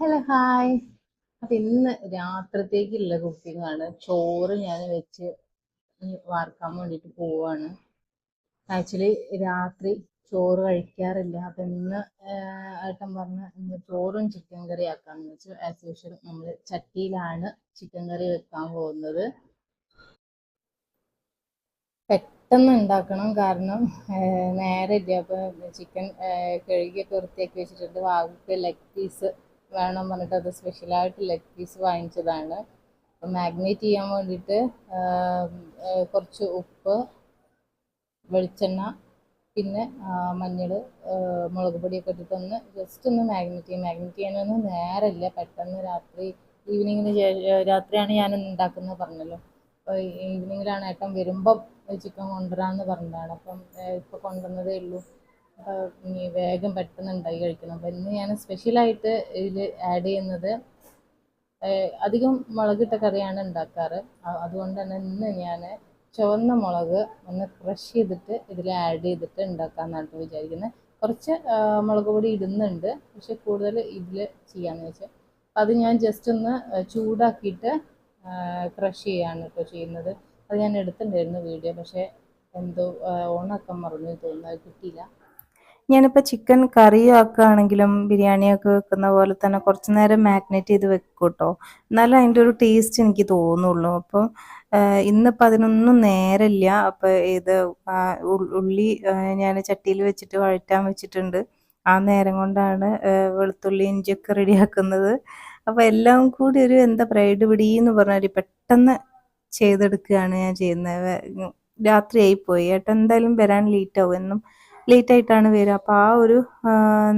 Hello hi അപ്പൊ ഇന്ന് രാത്രത്തേക്കുള്ള cooking ആണ് ചോറ് ഞാൻ വെച്ച് വാർക്കാൻ വേണ്ടിട്ട് പോവാണ്. ആക്ച്വലി രാത്രി ചോറ് കഴിക്കാറില്ല. അപ്പൊ ഇന്ന് ഏട്ടൻ പറഞ്ഞ ഇന്ന് ചോറും ചിക്കൻ കറി ആക്കാന്ന് വെച്ചു. ആസ് യൂഷ്വൽ നമ്മൾ ചട്ടിയിലാണ് ചിക്കൻ കറി വെക്കാൻ പോകുന്നത്. പെട്ടെന്ന് ഉണ്ടാക്കണം കാരണം നേരെ നേരമില്ല അപ്പൊ ചിക്കൻ കഴുകിയൊക്കെ വൃത്തിയാക്കി വെച്ചിട്ടുണ്ട്. വാക്ക് ലെഗ് പീസ് വേണം പറഞ്ഞിട്ട് അത് സ്പെഷ്യലായിട്ട് ലെഗ് പീസ് വാങ്ങിച്ചതാണ്. അപ്പം മാഗ്നേറ്റ് ചെയ്യാൻ വേണ്ടിയിട്ട് കുറച്ച് ഉപ്പ് വെളിച്ചെണ്ണ പിന്നെ മഞ്ഞൾ മുളക് പൊടിയൊക്കെ ഇട്ടിട്ടൊന്ന് ജസ്റ്റ് ഒന്ന് മാഗ്നേറ്റ് ചെയ്യും. മാഗ്നേറ്റ് ചെയ്യാനൊന്നും നേരമില്ല പെട്ടെന്ന് രാത്രി ഈവനിങ്ങിന് രാത്രിയാണ് ഞാൻ ഉണ്ടാക്കുന്നത് പറഞ്ഞല്ലോ. അപ്പോൾ ഈവനിങ്ങിലാണ് ഏട്ടൻ വരുമ്പം ചിക്കൻ കൊണ്ടുവരാമെന്ന് പറഞ്ഞതാണ്. അപ്പം ഇപ്പോൾ കൊണ്ടുവന്നതേ ഉള്ളൂ. വേഗം പെട്ടെന്ന് ഉണ്ടാക്കി കഴിക്കണം. അപ്പം ഇന്ന് ഞാൻ സ്പെഷ്യലായിട്ട് ഇതിൽ ആഡ് ചെയ്യുന്നത് അധികം മുളകിട്ട കറിയാണ് ഉണ്ടാക്കാറ്. അതുകൊണ്ട് തന്നെ ഇന്ന് ഞാൻ ചുവന്ന മുളക് ഒന്ന് ക്രഷ് ചെയ്തിട്ട് ഇതിൽ ആഡ് ചെയ്തിട്ട് ഉണ്ടാക്കാമെന്നാണ് വിചാരിക്കുന്നത് കുറച്ച് മുളക് പൊടി ഇടുന്നുണ്ട് പക്ഷെ കൂടുതൽ ഇതിൽ ചെയ്യാമെന്ന് വെച്ചാൽ അത് ഞാൻ ജസ്റ്റ് ഒന്ന് ചൂടാക്കിയിട്ട് ക്രഷ് ചെയ്യാണ് കേട്ടോ ചെയ്യുന്നത്. അത് ഞാൻ എടുത്തിട്ടുണ്ടായിരുന്നു വീഡിയോ പക്ഷേ എന്തോ ഓണാക്കാൻ മറന്നു തോന്നുന്നു അത് കിട്ടിയില്ല. ഞാനിപ്പോൾ ചിക്കൻ കറി ആക്കുകയാണെങ്കിലും ബിരിയാണിയൊക്കെ വെക്കുന്ന പോലെ തന്നെ കുറച്ച് നേരം മാഗ്നേറ്റ് ചെയ്ത് വെക്കും കേട്ടോ എന്നാലും അതിന്റെ ഒരു ടേസ്റ്റ് എനിക്ക് തോന്നുള്ളൂ. അപ്പോൾ ഇന്നിപ്പോൾ അതിനൊന്നും നേരമില്ല അപ്പോൾ ഇത് ഉള്ളി ഞാൻ ചട്ടിയിൽ വെച്ചിട്ട് വഴറ്റാൻ വെച്ചിട്ടുണ്ട്. ആ നേരം കൊണ്ടാണ് വെളുത്തുള്ളി ഇഞ്ചിയൊക്കെ റെഡിയാക്കുന്നത്. അപ്പോൾ എല്ലാം കൂടി ഒരു എന്താ പ്രൈഡ് പിടിയെന്ന് എന്ന് ഒരു പെട്ടെന്ന് ചെയ്തെടുക്കുകയാണ് ഞാൻ ചെയ്യുന്നത്. രാത്രിയായിപ്പോയി ഏട്ടൻ എന്തായാലും വരാൻ ലേറ്റ് ആവും. എന്നും ലേറ്റ് ആയിട്ടാണ് വരിക. അപ്പോൾ ആ ഒരു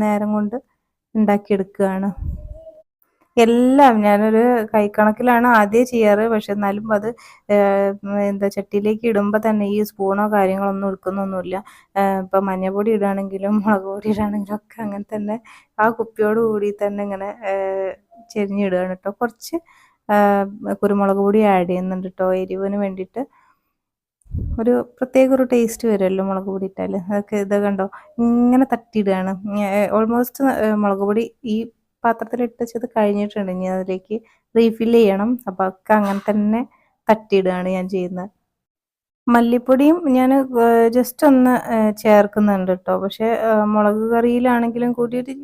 നേരം കൊണ്ട് ഉണ്ടാക്കിയെടുക്കുകയാണ്. എല്ലാം ഞാനൊരു കൈക്കണക്കിലാണ് ആദ്യം ചെയ്യാറ്. പക്ഷെ എന്നാലും അത് എന്താ ചട്ടിയിലേക്ക് ഇടുമ്പോൾ തന്നെ ഈ സ്പൂണോ കാര്യങ്ങളൊന്നും എടുക്കുന്നൊന്നുമില്ല ഇപ്പം മഞ്ഞപ്പൊടി ഇടുകയാണെങ്കിലും മുളക് പൊടി ഇടുകയാണെങ്കിലും ഒക്കെ അങ്ങനെ തന്നെ ആ കുപ്പിയോട് കൂടി തന്നെ ഇങ്ങനെ ചെരിഞ്ഞിടുകയാണ് കേട്ടോ കുറച്ച് കുരുമുളക് പൊടി ആഡ് ചെയ്യുന്നുണ്ട് കേട്ടോ എരിവിന് വേണ്ടിയിട്ട് ഒരു പ്രത്യേക ഒരു ടേസ്റ്റ് വരുമല്ലോ മുളക് പൊടി ഇട്ടാൽ അതൊക്കെ ഇത് കണ്ടോ? ഇങ്ങനെ തട്ടിയിടുകയാണ്. ഓൾമോസ്റ്റ് മുളക് പൊടി ഈ പാത്രത്തിലിട്ട് വെച്ചത് കഴിഞ്ഞിട്ടുണ്ട്. ഇനി അതിലേക്ക് റീഫിൽ ചെയ്യണം. അപ്പോൾ ഒക്കെ അങ്ങനെ തന്നെ തട്ടിയിടുകയാണ് ഞാൻ ചെയ്യുന്നത്. മല്ലിപ്പൊടിയും ഞാൻ ജസ്റ്റ് ഒന്ന് ചേർക്കുന്നുണ്ട് കേട്ടോ പക്ഷേ മുളക് കറിയിലാണെങ്കിലും കൂടി ഒരു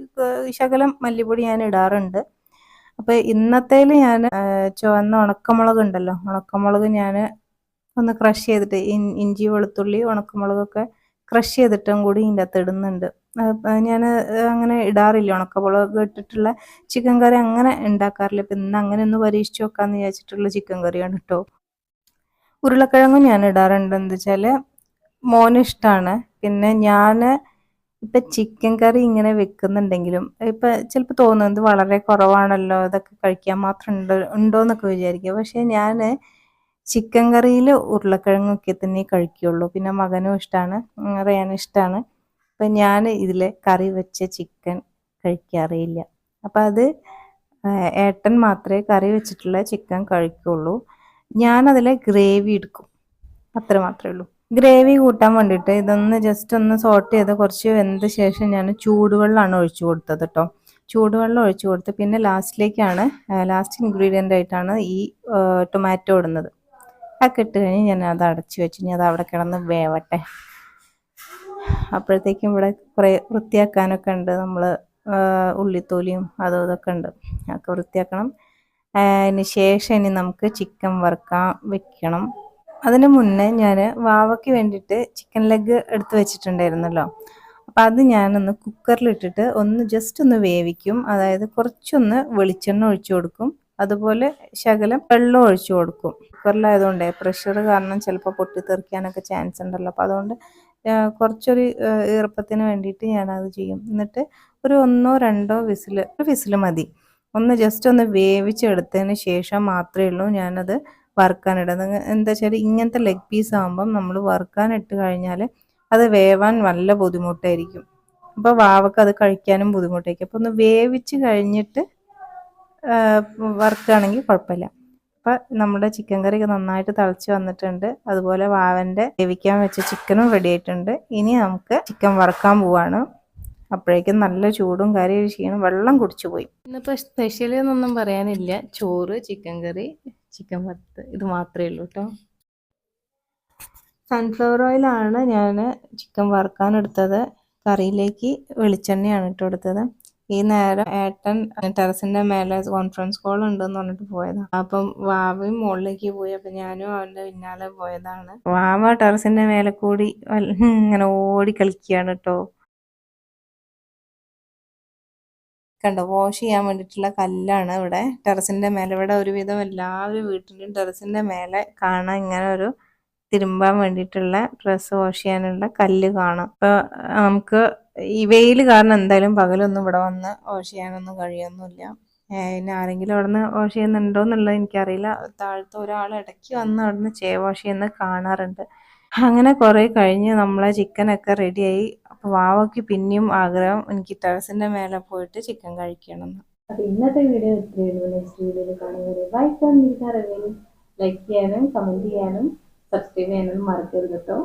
ശകലം മല്ലിപ്പൊടി ഞാൻ ഇടാറുണ്ട്. അപ്പോൾ ഇന്നത്തേൽ ഞാൻ ചുവന്ന ഉണക്കമുളക് ഉണ്ടല്ലോ. ഉണക്കമുളക് ഞാൻ ഒന്ന് ക്രഷ് ചെയ്തിട്ട് ഇഞ്ചി വെളുത്തുള്ളി ഉണക്കമുളകൊക്കെ ക്രഷ് ചെയ്തിട്ടും കൂടി ഇതിന്റെ അകത്ത് ഇടുന്നുണ്ട്. ഞാൻ അങ്ങനെ ഇടാറില്ല. ഉണക്കമുളക് ഇട്ടിട്ടുള്ള ചിക്കൻ കറി അങ്ങനെ ഉണ്ടാക്കാറില്ല. ഇപ്പം ഇന്ന് അങ്ങനെ ഒന്ന് പരീക്ഷിച്ച് നോക്കാമെന്ന് വിചാരിച്ചിട്ടുള്ള ചിക്കൻ കറിയാണ് കേട്ടോ ഉരുളക്കിഴങ്ങും ഞാൻ ഇടാറുണ്ട്. എന്താ വെച്ചാൽ മോന് ഇഷ്ടമാണ് പിന്നെ ഞാൻ ഇപ്പം ചിക്കൻ കറി ഇങ്ങനെ വെക്കുന്നുണ്ടെങ്കിലും ഇപ്പം ചിലപ്പോൾ തോന്നുന്നത് വളരെ കുറവാണല്ലോ ഇതൊക്കെ കഴിക്കാൻ മാത്രം ഉണ്ട് ഉണ്ടോ എന്നൊക്കെ വിചാരിക്കുക പക്ഷേ ഞാൻ ചിക്കൻ കറിയിൽ ഉരുളക്കിഴങ്ങൊക്കെ തന്നെ കഴിക്കുകയുള്ളൂ പിന്നെ മകനും ഇഷ്ടമാണ് റയാനും ഇഷ്ടമാണ് അപ്പം ഞാൻ ഇതിൽ കറി വെച്ച ചിക്കൻ കഴിക്കാറില്ല അപ്പം അത് ഏട്ടൻ മാത്രമേ കറി വെച്ചിട്ടുള്ള ചിക്കൻ കഴിക്കുള്ളൂ. ഞാനതിൽ ഗ്രേവി എടുക്കും. അത്ര മാത്രമേ ഉള്ളൂ. ഗ്രേവി കൂട്ടാൻ വേണ്ടിയിട്ട് ഇതൊന്ന് ജസ്റ്റ് ഒന്ന് സോട്ട് ചെയ്ത് കുറച്ച് വെന്ത ശേഷം ഞാൻ ചൂടുവെള്ളമാണ് ഒഴിച്ചു കൊടുത്തത് കേട്ടോ ചൂടുവെള്ളം ഒഴിച്ചു കൊടുത്ത് പിന്നെ ലാസ്റ്റിലേക്കാണ് ലാസ്റ്റ് ഇൻഗ്രീഡിയന്റ് ആയിട്ടാണ് ഈ ടൊമാറ്റോ ഇടുന്നത്. ഒക്കെ ഇട്ട് കഴിഞ്ഞ് ഞാൻ അത് അടച്ചു വെച്ച്. ഇനി അത് അവിടെ കിടന്ന് വേവട്ടെ. അപ്പോഴത്തേക്കും ഇവിടെ കുറേ വൃത്തിയാക്കാനൊക്കെ ഉണ്ട്. നമ്മൾ ഉള്ളിത്തോലിയും അതും ഇതൊക്കെ ഉണ്ട്. അതൊക്കെ വൃത്തിയാക്കണം. അതിന് ശേഷം ഇനി നമുക്ക് ചിക്കൻ വറുക്കാൻ വെക്കണം. അതിന് മുന്നേ ഞാൻ വാവയ്ക്ക് വേണ്ടിയിട്ട് ചിക്കൻ ലെഗ് എടുത്ത് വെച്ചിട്ടുണ്ടായിരുന്നല്ലോ. അപ്പം അത് ഞാനൊന്ന് കുക്കറിലിട്ടിട്ട് ഒന്ന് ജസ്റ്റ് ഒന്ന് വേവിക്കും. അതായത് കുറച്ചൊന്ന് വെളിച്ചെണ്ണ ഒഴിച്ചു കൊടുക്കും. അതുപോലെ ശകലം വെള്ളം ഒഴിച്ചു കൊടുക്കും. കുക്കറിലായതുകൊണ്ട് പ്രഷർ കാരണം ചിലപ്പോൾ പൊട്ടിത്തെറിക്കാനൊക്കെ ചാൻസ് ഉണ്ടല്ലോ. അപ്പോൾ അതുകൊണ്ട് കുറച്ചൊരു ഈർപ്പത്തിന് വേണ്ടിയിട്ട് ഞാനത് ചെയ്യും. എന്നിട്ട് ഒരു ഒന്നോ രണ്ടോ വിസിൽ ഒരു വിസിൽ മതി. ഒന്ന് ജസ്റ്റ് ഒന്ന് വേവിച്ചെടുത്തതിന് ശേഷം മാത്രമേ ഉള്ളൂ ഞാനത് വറുക്കാനിടുന്നത്. എന്താ വെച്ചാൽ ഇങ്ങനത്തെ ലെഗ് പീസ് ആകുമ്പം നമ്മൾ വറുക്കാനിട്ട് കഴിഞ്ഞാൽ അത് വേവാൻ നല്ല ബുദ്ധിമുട്ടായിരിക്കും. അപ്പോൾ വാവക്ക് അത് കഴിക്കാനും ബുദ്ധിമുട്ടായിരിക്കും. അപ്പോൾ ഒന്ന് വേവിച്ച് കഴിഞ്ഞിട്ട് വറുക്കുകയാണെങ്കിൽ കുഴപ്പമില്ല. അപ്പം നമ്മുടെ ചിക്കൻ കറി നന്നായിട്ട് തിളച്ച് വന്നിട്ടുണ്ട്. അതുപോലെ വാവന്റെ വേവിക്കാൻ വെച്ച ചിക്കനും റെഡി ആയിട്ടുണ്ട്. ഇനി നമുക്ക് ചിക്കൻ വറുക്കാൻ പോവാണ്. അപ്പോഴേക്കും നല്ല ചൂടും കറി ക്ഷീണം വെള്ളം കുടിച്ചു പോയി. ഇന്നിപ്പോൾ സ്പെഷ്യൽ എന്നൊന്നും പറയാനില്ല. ചോറ് ചിക്കൻ കറി ചിക്കൻ വറുത്ത്. ഇത് മാത്രമേ ഉള്ളൂ കേട്ടോ സൺഫ്ലവർ ഓയിലാണ് ഞാൻ ചിക്കൻ വറുക്കാൻ എടുത്തത്. കറിയിലേക്ക് വെളിച്ചെണ്ണയാണ് ഇട്ട് കൊടുത്തത്. ഈ നേരം ഏട്ടൻ ടെറസിന്റെ മേലെ കോൺഫറൻസ് കോൾ ഉണ്ടെന്ന് പറഞ്ഞിട്ട് പോയതാണ് അപ്പം വാവയും മുകളിലേക്ക് പോയി. അപ്പം ഞാനും അവന്റെ പിന്നാലെ പോയതാണ്. വാവ ടെറസിന്റെ മേലെ കൂടി ഇങ്ങനെ ഓടി കളിക്കുകയാണ് കേട്ടോ. കണ്ടോ വാഷ് ചെയ്യാൻ വേണ്ടിയിട്ടുള്ള കല്ലാണ് ഇവിടെ. ടെറസിന്റെ മേലെ. ഇവിടെ ഒരുവിധം എല്ലാവരും വീട്ടിലും ടെറസിന്റെ മേലെ കാണാൻ ഇങ്ങനെ ഒരു തിരുമ്പാൻ വേണ്ടിയിട്ടുള്ള ഡ്രസ്സ് വാഷ് ചെയ്യാനുള്ള കല്ല് കാണാം. അപ്പോൾ നമുക്ക് ഈ വെയിൽ കാരണം എന്തായാലും പകലൊന്നും ഇവിടെ വന്ന് വാഷ് ചെയ്യാനൊന്നും കഴിയൊന്നുമില്ല. പിന്നെ ആരെങ്കിലും അവിടെ നിന്ന് വാഷ് ചെയ്യുന്നുണ്ടോ എന്നുള്ളത് എനിക്കറിയില്ല. താഴത്തെ ഒരാൾ ഇടയ്ക്ക് വന്ന് അവിടെ നിന്ന് ചേ വാഷ് ചെയ്യുന്ന കാണാറുണ്ട്. അങ്ങനെ കുറേ കഴിഞ്ഞ് നമ്മളെ ചിക്കനൊക്കെ റെഡിയായി. അപ്പോൾ വാവയ്ക്ക് പിന്നെയും ആഗ്രഹം എനിക്ക് ടെറസിന്റെ മേലെ പോയിട്ട് ചിക്കൻ കഴിക്കണം എന്ന്. അപ്പൊ ഇന്നത്തെ വീഡിയോ വീഡിയോയിൽ കാണുന്നത് ലൈക്ക് ചെയ്യാനും കമന്റ് ചെയ്യാനും സബ്സ്ക്രൈബ് ചെയ്യാനും മറക്കരുത് കേട്ടോ